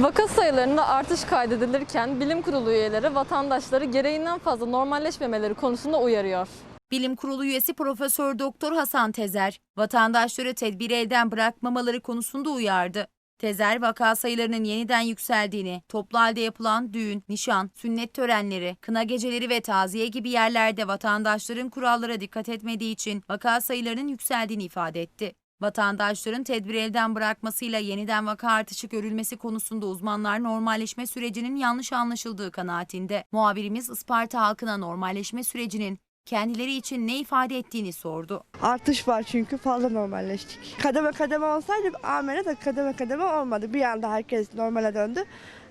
Vaka sayılarında artış kaydedilirken bilim kurulu üyeleri vatandaşları gereğinden fazla normalleşmemeleri konusunda uyarıyor. Bilim Kurulu üyesi Profesör Doktor Hasan Tezer, vatandaşları tedbiri elden bırakmamaları konusunda uyardı. Tezer, vaka sayılarının yeniden yükseldiğini, toplu halde yapılan düğün, nişan, sünnet törenleri, kına geceleri ve taziye gibi yerlerde vatandaşların kurallara dikkat etmediği için vaka sayılarının yükseldiğini ifade etti. Vatandaşların tedbiri elden bırakmasıyla yeniden vaka artışı görülmesi konusunda uzmanlar normalleşme sürecinin yanlış anlaşıldığı kanaatinde. Muhabirimiz Isparta halkına normalleşme sürecinin kendileri için ne ifade ettiğini sordu. Artış var çünkü fazla normalleştik. Kademe kademe olsaydı amele de kademe kademe olmadı. Bir anda herkes normale döndü.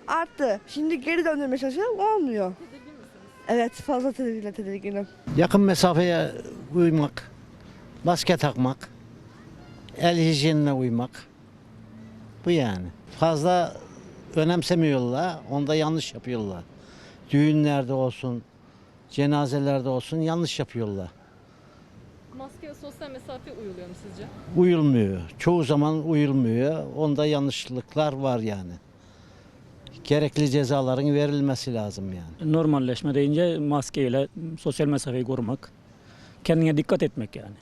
Arttı. Şimdi geri döndürmeye çalışıyorum olmuyor. Evet fazla tedirgin tedirginim. Yakın mesafeye uymak, maske takmak, el hijyenine uymak. Bu yani. Fazla önemsemiyorlar, onda yanlış yapıyorlar. Düğünlerde olsun, cenazelerde olsun yanlış yapıyorlar. Maske ve sosyal mesafe uyuluyor mu sizce? Uyulmuyor. Çoğu zaman uyulmuyor. Onda yanlışlıklar var yani. Gerekli cezaların verilmesi lazım yani. Normalleşme deyince maskeyle sosyal mesafeyi korumak. Kendine dikkat etmek yani.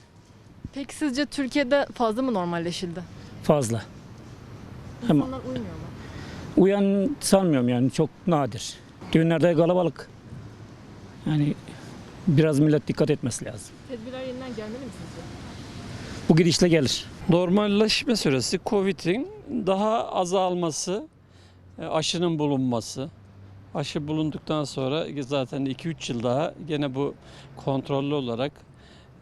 Peki sizce Türkiye'de fazla mı normalleşildi? Fazla. Ama İnsanlar uymuyor mu? uyan sanmıyorum yani çok nadir. Düğünlerde kalabalık. Yani biraz millet dikkat etmesi lazım. Tedbirler yeniden gelmeli mi sizce? Bu gidişle gelir. Normalleşme süresi Covid'in daha azalması, e, aşının bulunması. Aşı bulunduktan sonra zaten 2-3 yıl daha gene bu kontrollü olarak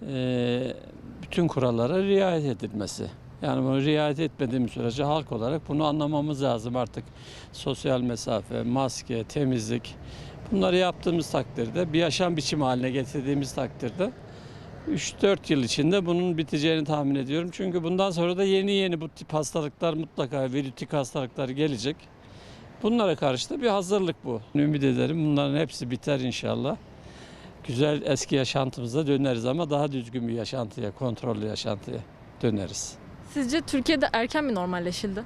e, bütün kurallara riayet edilmesi. Yani bunu riayet etmediğimiz sürece halk olarak bunu anlamamız lazım artık. Sosyal mesafe, maske, temizlik bunları yaptığımız takdirde bir yaşam biçimi haline getirdiğimiz takdirde 3-4 yıl içinde bunun biteceğini tahmin ediyorum. Çünkü bundan sonra da yeni yeni bu tip hastalıklar mutlaka virütik hastalıklar gelecek. Bunlara karşı da bir hazırlık bu. Ümit ederim bunların hepsi biter inşallah. Güzel eski yaşantımıza döneriz ama daha düzgün bir yaşantıya, kontrollü yaşantıya döneriz. Sizce Türkiye'de erken mi normalleşildi?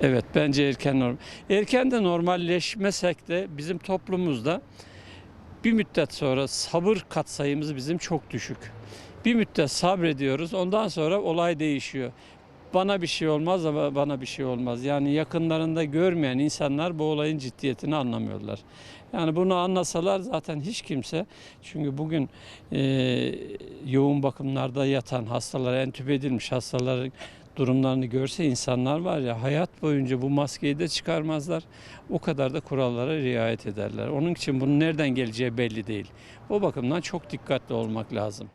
Evet bence erken norm. Erken de normalleşmesek de bizim toplumumuzda bir müddet sonra sabır katsayımız bizim çok düşük. Bir müddet sabrediyoruz ondan sonra olay değişiyor. Bana bir şey olmaz ama bana bir şey olmaz. Yani yakınlarında görmeyen insanlar bu olayın ciddiyetini anlamıyorlar. Yani bunu anlasalar zaten hiç kimse çünkü bugün e, yoğun bakımlarda yatan hastalar, entübe edilmiş hastaların durumlarını görse insanlar var ya hayat boyunca bu maskeyi de çıkarmazlar. O kadar da kurallara riayet ederler. Onun için bunun nereden geleceği belli değil. O bakımdan çok dikkatli olmak lazım.